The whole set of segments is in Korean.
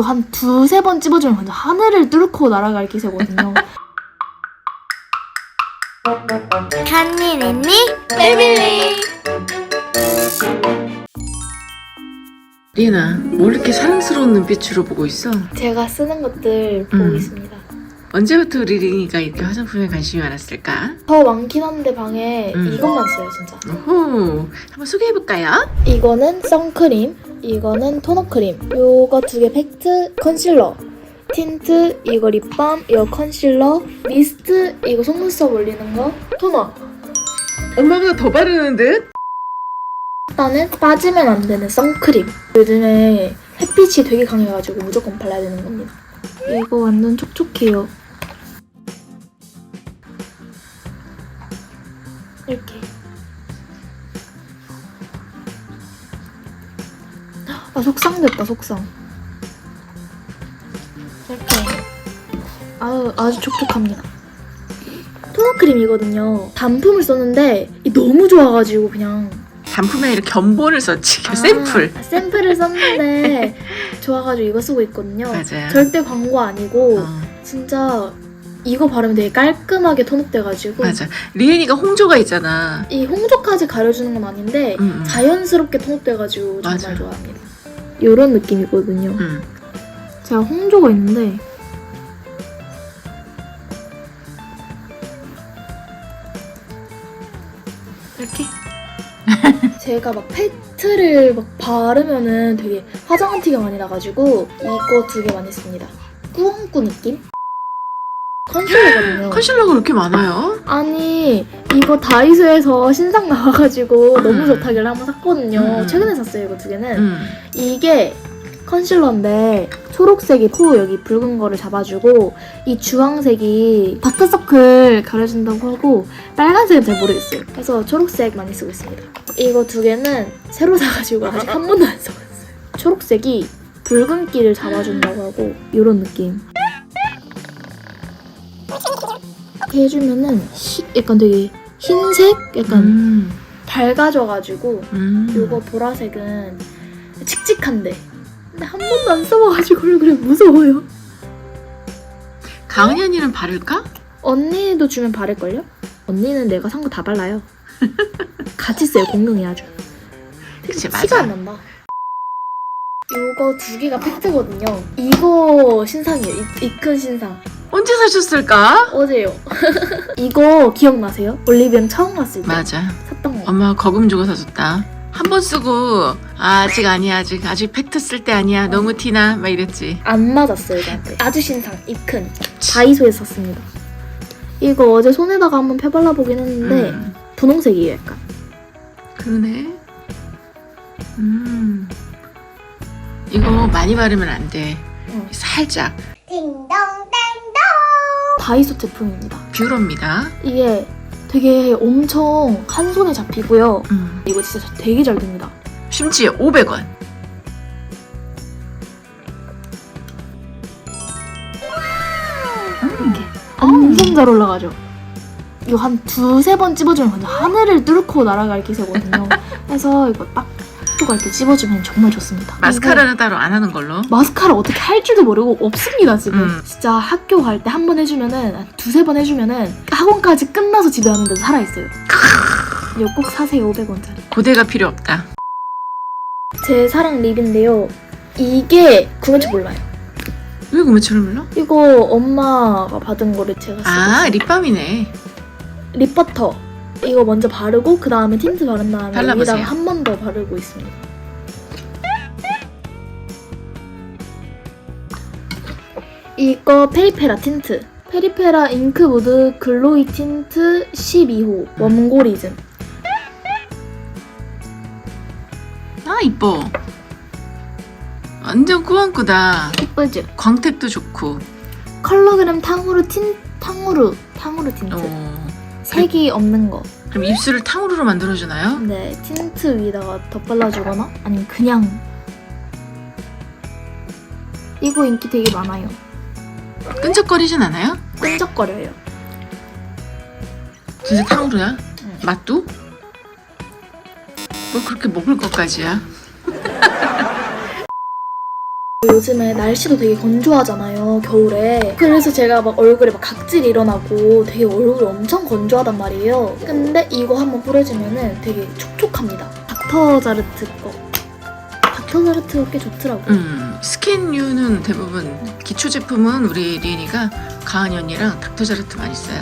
이거 한 두세 번 찝어주면 완전 하늘을 뚫고 날아갈 기세거든요. 간니 랜니 패밀리 리나, 뭘 이렇게 사랑스러운 눈빛으로 보고 있어? 제가 쓰는 것들 보고 음. 있습니다. 언제부터 우리 리니가 이렇게 화장품에 관심이 많았을까? 더 많긴 한데 방에 음. 이것만 써요 진짜. 오호, 한번 소개해볼까요? 이거는 선크림, 이거는 토너 크림, 요거 두 개 팩트, 컨실러, 틴트, 이거 립밤, 이거 컨실러, 미스트, 이거 속눈썹 올리는 거, 토너. 엄마보다 더 바르는 듯? 일단은 빠지면 안 되는 선크림. 요즘에 햇빛이 되게 강해가지고 무조건 발라야 되는 겁니다. 이거 완전 촉촉해요. 이렇게. 아 속상됐다 속상. 이렇게. 아유 아주 촉촉합니다. 토너 크림이거든요. 단품을 썼는데 이 너무 좋아가지고 그냥 단품에 이렇게 견본을 썼지, 아, 샘플. 샘플을 썼는데 좋아가지고 이거 쓰고 있거든요. 맞아요. 절대 광고 아니고 어, 진짜 이거 바르면 되게 깔끔하게 톤업돼가지고 맞아. 리엔이가 홍조가 있잖아. 이 홍조까지 가려주는 건 아닌데 음, 음. 자연스럽게 톤업돼가지고 정말 맞아. 좋아합니다. 이런 느낌이거든요. 음. 제가 홍조가 있는데 이렇게 제가 막 팩트를 막 바르면은 되게 화장한 티가 많이 나가지고 이거 두 개 많이 씁니다. 꾸안꾸 느낌? 컨실러거든요. 컨실러가 그렇게 많아요? 아니 이거 다이소에서 신상 나와가지고 너무 음. 좋다길래 한번 샀거든요. 음. 최근에 샀어요 이거 두 개는. 음. 이게 컨실러인데 초록색이 코 여기 붉은 거를 잡아주고 이 주황색이 다크서클 가려준다고 하고 빨간색은 잘 모르겠어요. 그래서 초록색 많이 쓰고 있습니다. 이거 두 개는 새로 사가지고 아직 한 번도 안 써봤어요. 초록색이 붉은기를 잡아준다고 하고 이런 느낌. 이렇게 해주면은 히- 약간 되게 흰색? 약간 음. 밝아져가지고 음. 요거 보라색은 칙칙한데 근데 한 번도 안 써봐가지고 얼굴에 무서워요 가은이 언니는 바를까? 언니도 주면 바를걸요? 언니는 내가 산 거 다 발라요 같이 써요 공룡이 아주 그치, 티가 맞아. 안 난다 요거 두 개가 팩트거든요 이거 신상이에요 이큰 신상 언제 사셨을까? 어제요 이거 기억나세요? 올리브영 처음 갔을 때 맞아. 샀던 거 엄마가 거금 주고 사줬다. 한 번 쓰고 아, 아직 아니야 아직 아직 팩트 쓸 때 아니야 너무 티나 막 이랬지. 안 맞았어요 저한테 아주 신상 이큰 다이소에서 샀습니다 이거 어제 손에다가 한번 펴발라 보긴 했는데 음, 분홍색이에요 약간 그러네. 음 이거 많이 바르면 안 돼. 응. 살짝 딩동댕동 다이소 제품입니다. 뷰러입니다. 이게 되게 엄청 한 손에 잡히고요. 음, 이거 진짜 되게 잘 됩니다. 심지어 500원. 이렇게. 엄청 잘 올라가죠. 이거 한 두세 번 찝어주면 완전 하늘을 뚫고 날아갈 기세거든요. 그래서 이거 딱 뚜가 이렇게 찝어주면 정말 좋습니다 마스카라는 따로 안 하는 걸로. 마스카라 어떻게 할 줄도 모르고 없습니다 지금 음. 진짜 학교 갈 때 한 번 해주면은 한 두세 번 해주면은 학원까지 끝나서 집에 왔는데도 살아있어요 이거 꼭 사세요 500원짜리 고대가 필요 없다. 제 사랑 립인데요 이게 구매처 몰라요 왜 구매처를 몰라? 이거 엄마가 받은 거를 제가 쓰고 아 있어요 립밤이네. 립버터 이거 먼저 바르고 그 다음에 틴트 바른 다음에 발라보세요. 여기다가 한 번 더 바르고 있습니다 이거 페리페라 틴트 페리페라 잉크 무드 글로이 틴트 12호 웜고리즘 아 이뻐. 완전 꾸안꾸다. 예쁘죠? 광택도 좋고. 컬러그램 탕후루 틴 탕후루 탕후루 틴트 어. 색이 없는 거 그럼 입술을 탕후루로 만들어주나요? 네, 틴트 위에다가 덧발라주거나 아니면 그냥 이거 인기 되게 많아요. 끈적거리진 않아요? 끈적거려요. 진짜 탕후루야? 응. 맛도? 뭐 그렇게 먹을 것까지야? 요즘에 날씨도 되게 건조하잖아요, 겨울에. 그래서 제가 막 얼굴에 막 각질이 일어나고 되게 얼굴이 엄청 건조하단 말이에요. 근데 이거 한번 뿌려주면은 되게 촉촉합니다. 닥터자르트 거. 닥터자르트가 꽤 좋더라고요. 음, 스킨류는 대부분 기초 제품은 우리 리은이가 가은이 언니랑 닥터자르트 많이 써요.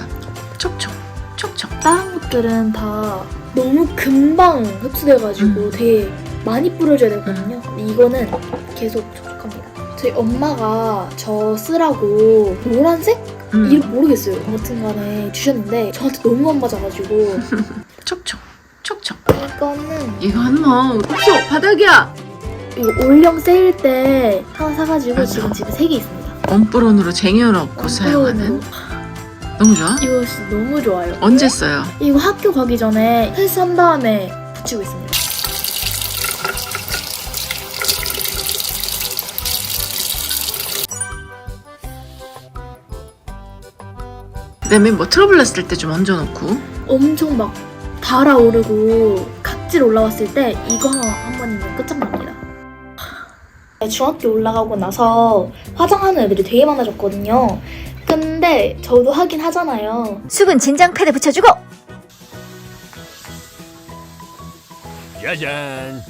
촉촉, 촉촉. 다른 것들은 다 너무 금방 흡수돼가지고 음. 되게 많이 뿌려줘야 되거든요. 근데 이거는 계속. 저희 엄마가 저 쓰라고 노란색? 음, 이름 모르겠어요. 아무튼 간에 주셨는데 저한테 너무 안 맞아가지고 촉촉, 촉촉. 이거는 이건 뭐 없어 바닥이야. 이거 올영 세일 때 하나 사가지고 맞아. 지금 집에 세 개 있습니다. 원뿔온으로 쟁여놓고 사용하는 너무 좋아. 이거 진짜 너무 좋아요. 언제 써요? 이거 학교 가기 전에 헬스한 다음에 붙이고 있습니다. 그다음에 뭐 트러블 났을 때 좀 얹어놓고 엄청 막 달아오르고 각질 올라왔을 때 이거 하나 한 번이면 끝장납니다. 중학교 올라가고 나서 화장하는 애들이 되게 많아졌거든요. 근데 저도 하긴 하잖아요. 수분 진정 패드 붙여주고 짜잔.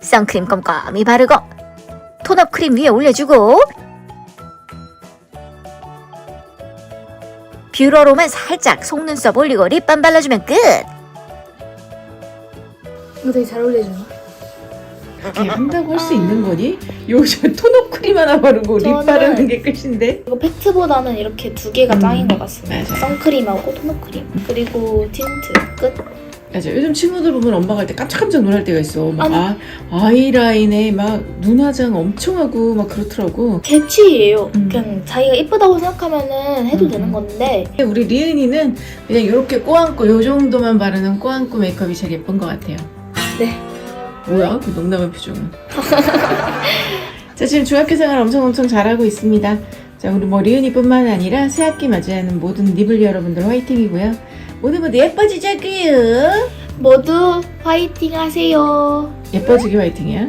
선크림 꼼꼼히 바르고 톤업 크림 위에 올려주고 뷰러로만 살짝 속눈썹 올리고 립밤 발라주면 끝 이거 되게 잘 어울리죠? 이렇게 한다고 할 수 있는 거니? 요저 톤업 크림 하나 바르고 립 저는- 바르는 게 끝인데? 이거 팩트보다는 이렇게 두 개가 음, 짱인 것 같습니다. 맞아요. 선크림하고 톤업크림 그리고 틴트 끝. 맞아 요즘 친구들 보면 엄마가 할때 깜짝깜짝 놀랄 때가 있어 막. 아, 아이라인에 막 눈화장 엄청 하고 막 그렇더라고 제 취예요. 음. 그냥 자기가 이쁘다고 생각하면은 해도 음. 되는 건데 우리 리은이는 그냥 이렇게 꼬안고 요 정도만 바르는 꼬안고 메이크업이 제일 예쁜 것 같아요 네. 뭐야 그 농담의 표정은 자 지금 중학교 생활 엄청 엄청 잘하고 있습니다 자 우리 뭐 리은이뿐만 아니라 새학기 맞이하는 모든 리블리 여러분들 화이팅이고요 오늘부터 예뻐지자고요. 모두 화이팅 하세요. 예뻐지기 화이팅이야.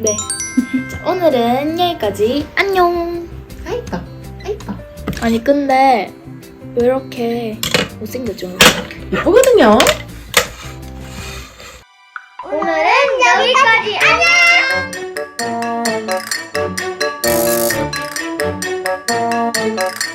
네. 자, 오늘은 여기까지. 안녕. 아 이뻐. 아 이뻐. 아니 근데 왜 이렇게 못생겼죠? 예쁘거든요. 오늘은 여기까지. 안녕. 안녕.